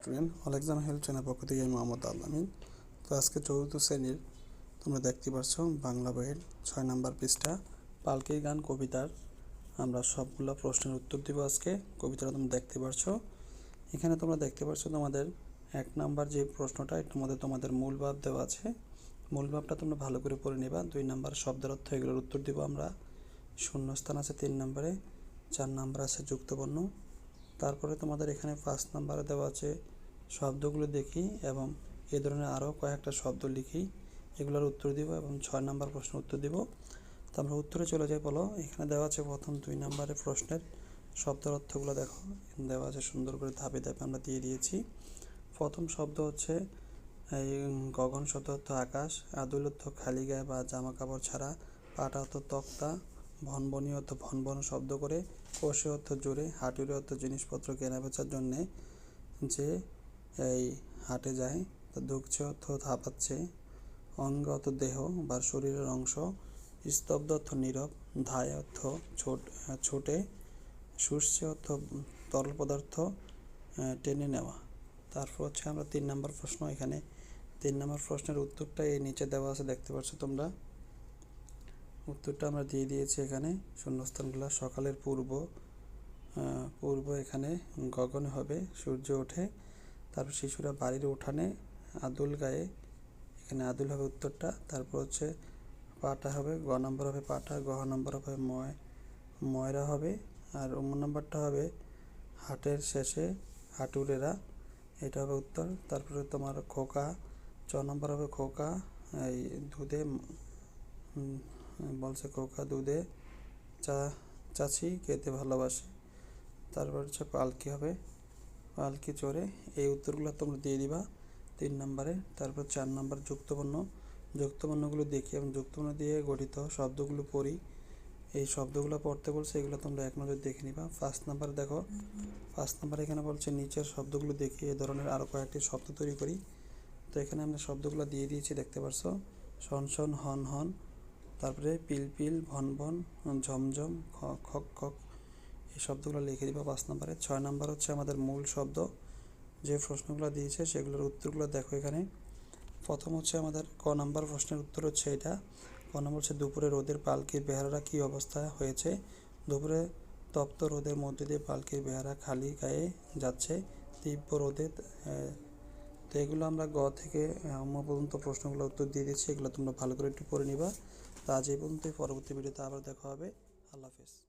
Student অলেকজাম help channel পক্ষ থেকে আমি মোহাম্মদ আল্লামিন তো আজকে চতুর্থ শ্রেণির তোমরা দেখতে পাচ্ছ বাংলা বইয়ের ছয় নাম্বার পৃষ্ঠা, পালকির গান, কবিতার। আমরা সবগুলো প্রশ্নের উত্তর দিব আজকে, কবিতাটা তোমরা দেখতে পাচ্ছ এখানে তোমরা দেখতে পাচ্ছ তোমাদের এক নাম্বার যে প্রশ্নটা এটার মধ্যে তোমাদের মূল ভাব দেওয়া আছে। মূল ভাবটা তোমরা ভালো করে পড়ে নিবা। দুই নাম্বার শব্দের অর্থ এগুলোর উত্তর দিব আমরা। শূন্যস্থান আছে তিন নম্বরে, চার নাম্বার আছে যুক্তবর্ণ। তারপরে তোমাদের এখানে পাঁচ নাম্বারে দেওয়া আছে শব্দগুলো দেখি এবং এ ধরনের আরও কয়েকটা শব্দ লিখি। এগুলোর উত্তর দিব এবং ছয় নাম্বার প্রশ্ন উত্তর দিব। তো আমরা উত্তরে চলে যাই, বলো। এখানে দেওয়া আছে প্রথম দুই নাম্বারের প্রশ্নের শব্দের অর্থগুলো দেখো। দেওয়া আছে সুন্দর করে ধাপে ধাপে আমরা দিয়ে দিয়েছি। প্রথম শব্দ হচ্ছে, এই গগন শব্দ অর্থ আকাশ। আদুল অর্থ খালি গায়ে বা জামা কাপড় ছাড়া। পাটা অর্থ তক্তা। ভনভনি অর্থ ভনভন শব্দ করে কোষে অর্থ জোরে হাটুরে অর্থ জিনিসপত্র কেনা বেচার জন্যে যে এই হাটে যায়, তা ঢুকছে অর্থ হাঁপাচ্ছে অঙ্গ অর্থ দেহ বা শরীরের অংশ, স্তব্ধ অর্থ নীরব, ধায় অর্থ ছোট, ছোটে, শুষছে অর্থ তরল পদার্থ টেনে নেওয়া। তারপর হচ্ছে আমরা তিন নম্বর প্রশ্ন এখানে। তিন নম্বর প্রশ্নের উত্তরটা এই নিচে দেওয়া আছে, দেখতে পাচ্ছ তোমরা। উত্তরটা আমরা দিয়ে দিয়েছি এখানে। শূন্যস্থানগুলো সকালের পূর্ব পূর্ব এখানে গগনে হবে, সূর্য ওঠে। তারপর শিশুরা বাড়ির উঠানে আদুল গায়ে, এখানে আদুল হবে উত্তরটা। তারপর হচ্ছে পাটা হবে, গ নম্বর হবে পাটা গহ নম্বর হবে ময়, ময়রা হবে। আর অন্য নম্বরটা হবে হাটের শেষে হাটুরেরা, এটা হবে উত্তর। তারপরে তোমার খোকা, চ নম্বর হবে খোকা, এই দুধে বলছে, খোকা দুধে চা, চাচি খেতে ভালোবাসে। তারপর হচ্ছে পালকি হবে। পালকি চড়ে এই উত্তরগুলো তোমরা দিয়ে দিবা তিন নম্বরে। তারপর চার নম্বর যুক্তবর্ণ। যুক্তবর্ণগুলো দেখি এবং যুক্তবর্ণ দিয়ে গঠিত শব্দগুলো পড়ি। এই শব্দগুলো পড়তে বলছে, এগুলো তোমরা এক নজর দেখে নিবা। ফার্স্ট নাম্বার দেখো, ফার্স্ট নাম্বার এখানে বলছে, নিচের শব্দগুলো দেখি এ ধরনের আরও কয়েকটি শব্দ তৈরি করি। তো এখানে আমরা শব্দগুলো দিয়ে দিয়েছি, দেখতে পারছ? শন শন, হন হন। তারপরে পিল পিল, ভন ভন, ঝমঝম খক খক, এই শব্দগুলো লিখে দিবা পাঁচ নম্বরে। ছয় নম্বর হচ্ছে আমাদের মূল শব্দ। যে প্রশ্নগুলো দিয়েছে সেগুলোর উত্তরগুলো দেখো এখানে। প্রথম হচ্ছে আমাদের ক নম্বর প্রশ্নের উত্তর হচ্ছে এটা। ক নম্বর হচ্ছে দুপুরে রোদের পালকির বেহারারা কী অবস্থা হয়েছে? দুপুরে তপ্ত রোদের মধ্যে দিয়ে পালকির বেহারা খালি গায়ে যাচ্ছে। তীব্র রোদে তো এগুলো আমরা গ থেকে আহ, ম পর্যন্ত প্রশ্নগুলো উত্তর দিয়ে দিচ্ছি। এগুলো তোমরা ভালো করে একটু পড়ে নিবা। তো আজ এই পর্যন্ত পরবর্তী ভিডিওতে আবার দেখা হবে। আল্লাহ হাফেজ।